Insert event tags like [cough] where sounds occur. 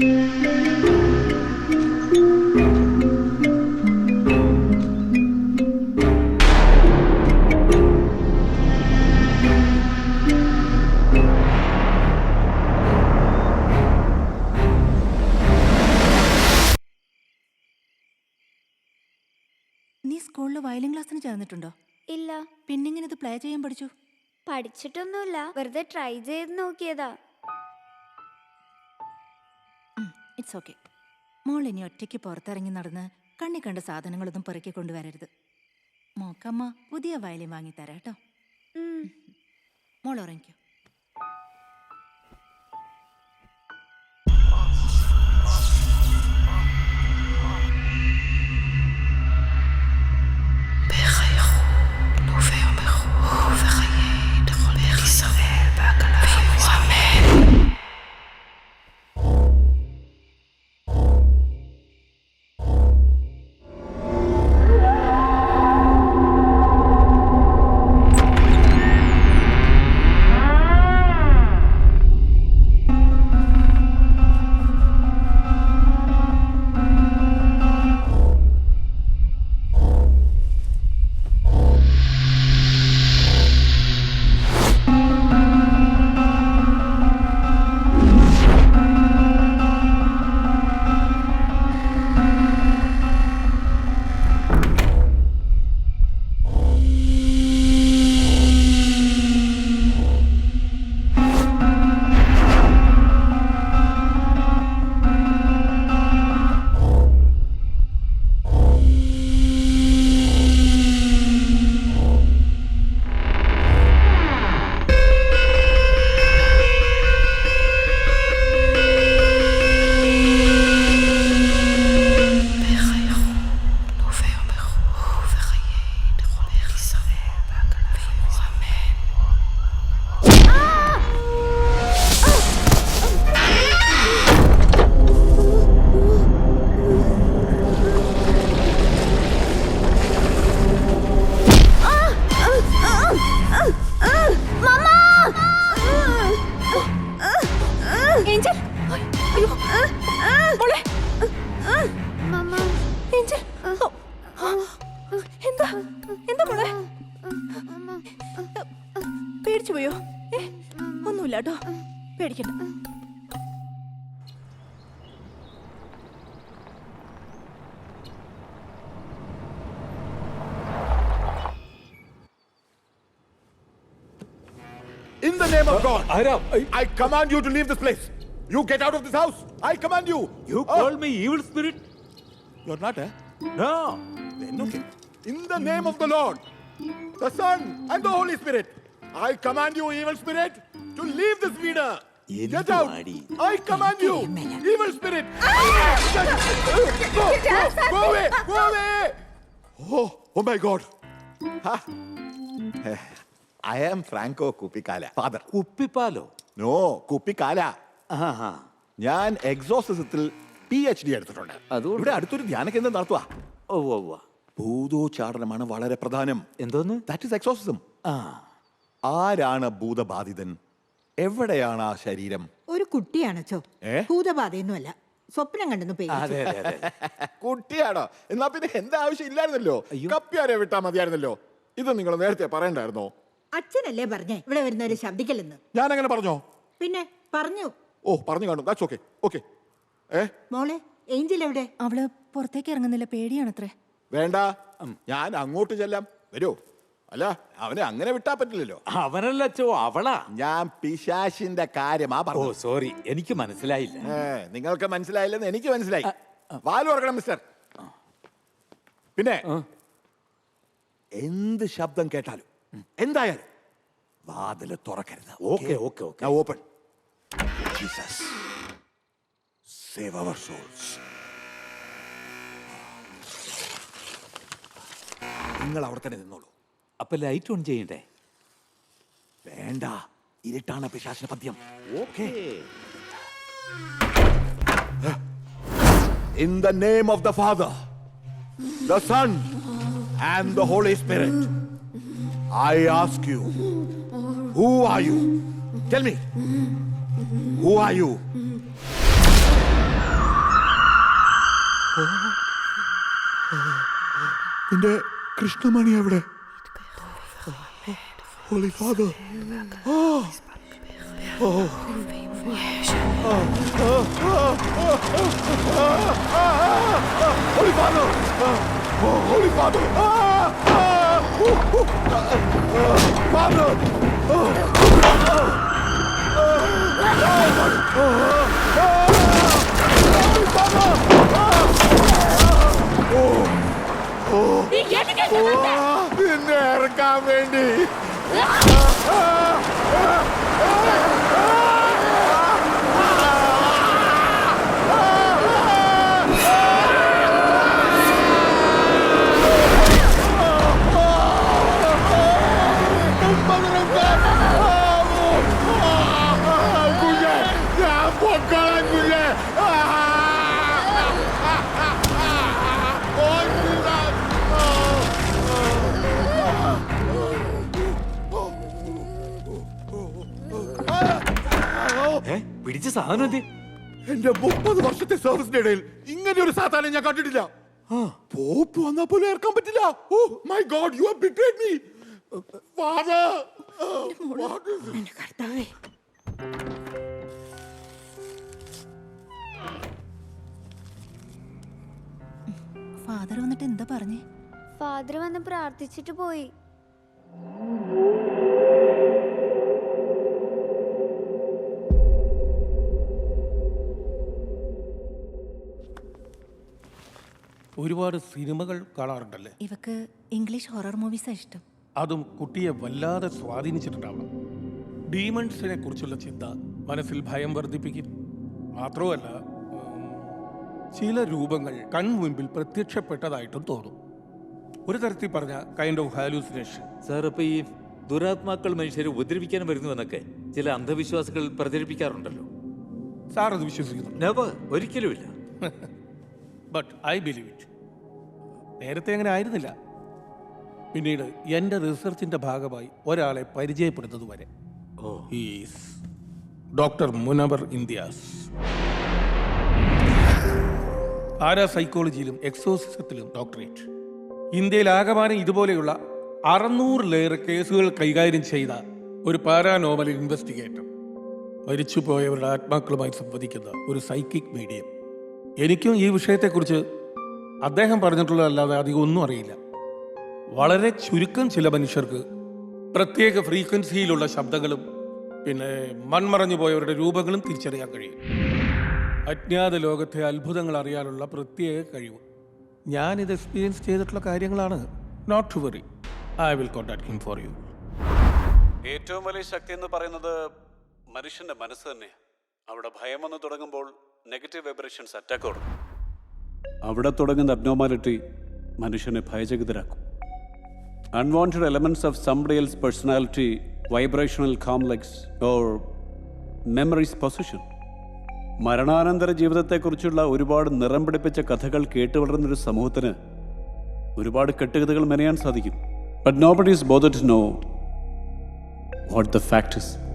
നീ സ്കൂളിൽ വയലിൻ ക്ലാസ്സിന് ചേർന്നിട്ടുണ്ടോ? ഇല്ല. പിന്നെങ്ങനെ ഇത് പ്ലേ ചെയ്യാൻ പഠിച്ചു? പഠിച്ചിട്ടൊന്നുമില്ല. വെറുതെ ട്രൈ ചെയ്ത് നോക്കിയതാ. ഇറ്റ്സ് ഓക്കെ മോൾ ഇനി ഒറ്റയ്ക്ക് പുറത്തിറങ്ങി നടന്ന് കണ്ണി കണ്ട സാധനങ്ങളൊന്നും പെറുക്കി കൊണ്ടുവരരുത്. മോക്കമ്മ പുതിയ വയലിൻ വാങ്ങിത്തരാം കേട്ടോ. മോൾ ഉറങ്ങിക്കോ. എന്താ മോളെ പേടിച്ചു പോയോ ഏ, ഒന്നുമില്ല കേട്ടോ പേടിക്കണ്ട In the name of God, Aram, I- I command you to leave this place. You get out of this house. I command you. you Oh, call me evil spirit? You're not, eh? No. Then okay. In the name of the Lord, the Son, and the Holy Spirit, I command you, evil spirit, to leave this leader. Get out. I command you, evil spirit. Go, go, go away, go away. Oh, oh my God. Ha. I am Franco Kupikala, father. Kupipalo? No, Kupikala. ആഹാ ഞാൻ എക്സോസിസത്തിൽ P H D എടുത്തിട്ടുണ്ട് അതുകൊണ്ട്? ഇവിടെ അടുത്തൊരു ധ്യാന കേന്ദ്രം നടത്തുക ഓ ഓ ഓ. ഭൂതോച്ചാടനമാണ് വളരെ പ്രധാനം. എന്തോന്ന്? ദാറ്റ് ഇസ് എക്സോസിസം ആ. ആരാണ് ഭൂതബാധിതൻ? എവിടെയാണ് ആ ശരീരം? ഒരു കുട്ടിയാണച്ചോ ഏ? ഭൂതബാധയൊന്നുമല്ല. സ്വപ്നം കണ്ടെന്ന് പേര് അതെ അതെ അതെ [laughs] കുട്ടിയാണോ? എന്നാ പിന്നെ എന്താ ആവശ്യം ഇല്ലായിരുന്നല്ലോ. കപ്പിയാരെ വിട്ടാ മതിയായിരുന്നല്ലോ. ഇത് നിങ്ങൾ നേരത്തെ പറയണ്ടായിരുന്നോ? അച്ഛനല്ലേ പറഞ്ഞേ ഇവിടെ വരുന്നവര് ശബ്ദിക്കലെന്ന് ഞാൻ അങ്ങനെ പറഞ്ഞോ? പിന്നെ പറഞ്ഞു. ഓ പറഞ്ഞു കാണും. ദാറ്റ്സ് ഓക്കെ ഓക്കെ ഏ? മോളെ ഏഞ്ചൽ എവിടെ? അവൾ പുറത്തേക്ക് ഇറങ്ങുന്നില്ല പേടിയാണത്രേ. വേണ്ട. ഞാൻ അങ്ങോട്ട് ചെല്ലാം. വരൂ. അല്ല അവനെ അങ്ങനെ വിട്ടാ പറ്റില്ലല്ലോ. അവനല്ല അച്ചോ അവളാ. ഞാൻ പിശാശിന്റെ കാര്യമാ ഓ പറഞ്ഞു സോറി. എനിക്ക് മനസ്സിലായില്ല. ഏ, നിങ്ങൾക്ക് മനസ്സിലായില്ലെന്ന് എനിക്ക് മനസ്സിലായി. വാൽ ഓർക്കണം മിസ്റ്റർ. പിന്നെ എന്ത് ശബ്ദം കേട്ടാലും എന്തായാലും വാതിൽ തുറക്കരുത്. Okay okay? Okay open Jesus save our souls നിങ്ങൾ അവിടെ തന്നെ നിന്നോളൂ. അപ്പൊ ലൈറ്റ് ഓൺ ചെയ്യണ്ടേ? വേണ്ട. ഇരുട്ടാണ് പിശാസിന് പദ്യം. Okay in the name of the father the son and the holy spirit I ask you who are you tell me who are you നിന്റെ കൃഷ്ണമണി എവിടെ holy father Holy Father! Oh, Holy Father! Ah! Ah! Ooh, നിന്നെ ഇറക്കാൻ വേണ്ടി. പിടിച്ച സാധനം എന്ത് എന്റെ മുപ്പത് വർഷത്തെ സർവീസിന്റെ ഇടയിൽ ഇങ്ങനെ ഒരു സാധാരണ ഞാൻ കണ്ടിട്ടില്ല. പോപ്പ് വന്നാ പോലും ഏർക്കാൻ പറ്റില്ല. ഓ my God you have betrayed me father എന്റെ കർത്താവേ. ഫാദർ വന്നിട്ട് എന്താ പറഞ്ഞേ? ഫാദർ വന്ന് പ്രാർത്ഥിച്ചിട്ട് പോയി. ഒരുപാട് സിനിമകൾ കാണാറുണ്ടല്ലേ? ഇവക്ക് ഇംഗ്ലീഷ് ഹൊറർ മൂവീസാണ് ഇഷ്ടം. അതും കുട്ടിയെ വല്ലാതെ സ്വാധീനിച്ചിട്ടുണ്ടാവണം. ഡീമൺസിനെ കുറിച്ചുള്ള ചിന്ത മനസ്സിൽ ഭയം വർദ്ധിപ്പിക്കും. മാത്രമല്ല ചില രൂപങ്ങൾ കൺമുമ്പിൽ പ്രത്യക്ഷപ്പെട്ടതായിട്ടും തോന്നും. ഒരു തരത്തിൽ പറഞ്ഞ കൈൻഡ് ഓഫ് ഹാലൂസിനേഷൻ സാർ ഇപ്പൊ ഈ ദുരാത്മാക്കൾ മനുഷ്യരെ ഉപദ്രവിക്കാൻ വരുന്നു എന്നൊക്കെ ചില അന്ധവിശ്വാസികൾ പ്രചരിപ്പിക്കാറുണ്ടല്ലോ. സാർ അത് വിശ്വസിക്കുന്നു നെവർ ഒരിക്കലുമില്ല. ബട്ട് ഐ ബിലീവ് ഇറ്റ് നേരത്തെ അങ്ങനെ ആയിരുന്നില്ല. പിന്നീട് എന്റെ റിസർച്ചിന്റെ ഭാഗമായി ഒരാളെ പരിചയപ്പെടുന്നത് വരെ. ഡോക്ടർ മുനവർ ഇന്ത്യാസ് പാരാസൈക്കോളജിയിലും എക്സോസിസത്തിലും ഡോക്ടറേറ്റ് ഇന്ത്യയിൽ ആകമാനം ഇതുപോലെയുള്ള അറുന്നൂറിലേറെ കേസുകൾ കൈകാര്യം ചെയ്ത ഒരു പാരാനോമൽ ഇൻവെസ്റ്റിഗേറ്റർ മരിച്ചുപോയവരുടെ ആത്മാക്കളുമായി സംവദിക്കുന്ന ഒരു സൈക്കിക് മീഡിയം എനിക്കും ഈ വിഷയത്തെക്കുറിച്ച് അദ്ദേഹം പറഞ്ഞിട്ടുള്ളതല്ലാതെ അധികം ഒന്നും അറിയില്ല. വളരെ ചുരുക്കം ചില മനുഷ്യർക്ക് പ്രത്യേക ഫ്രീക്വൻസിയിലുള്ള ശബ്ദങ്ങളും പിന്നെ മൺമറഞ്ഞു പോയവരുടെ രൂപങ്ങളും തിരിച്ചറിയാൻ കഴിയും. അജ്ഞാത ലോകത്തെ അത്ഭുതങ്ങൾ അറിയാനുള്ള പ്രത്യേക കഴിവ്. ഞാനിത് എക്സ്പീരിയൻസ് ചെയ്തിട്ടുള്ള കാര്യങ്ങളാണ്. Not to worry I will contact him for you ഏറ്റവും വലിയ ശക്തി എന്ന് പറയുന്നത് മനുഷ്യന്റെ മനസ്സ് തന്നെയാണ് അവിടെ ഭയം വന്ന് തുടങ്ങുമ്പോൾ നെഗറ്റീവ് വൈബ്രേഷൻസ് അറ്റാക്ക് തുടങ്ങും അവിടെ തുടങ്ങുന്ന അബ്നോമാലിറ്റി മനുഷ്യനെ ഭയചകിതരാക്കും. Unwanted elements of somebody personality vibrational complex or memories position മരണാനന്തര ജീവിതത്തെക്കുറിച്ചുള്ള ഒരുപാട് നിറം പിടിപ്പിച്ച കഥകൾ കേട്ടു വളർന്നൊരു സമൂഹത്തിന് ഒരുപാട് കെട്ടുകഥകൾ മെനയാൻ സാധിക്കും. But nobody is bothered to know what the fact is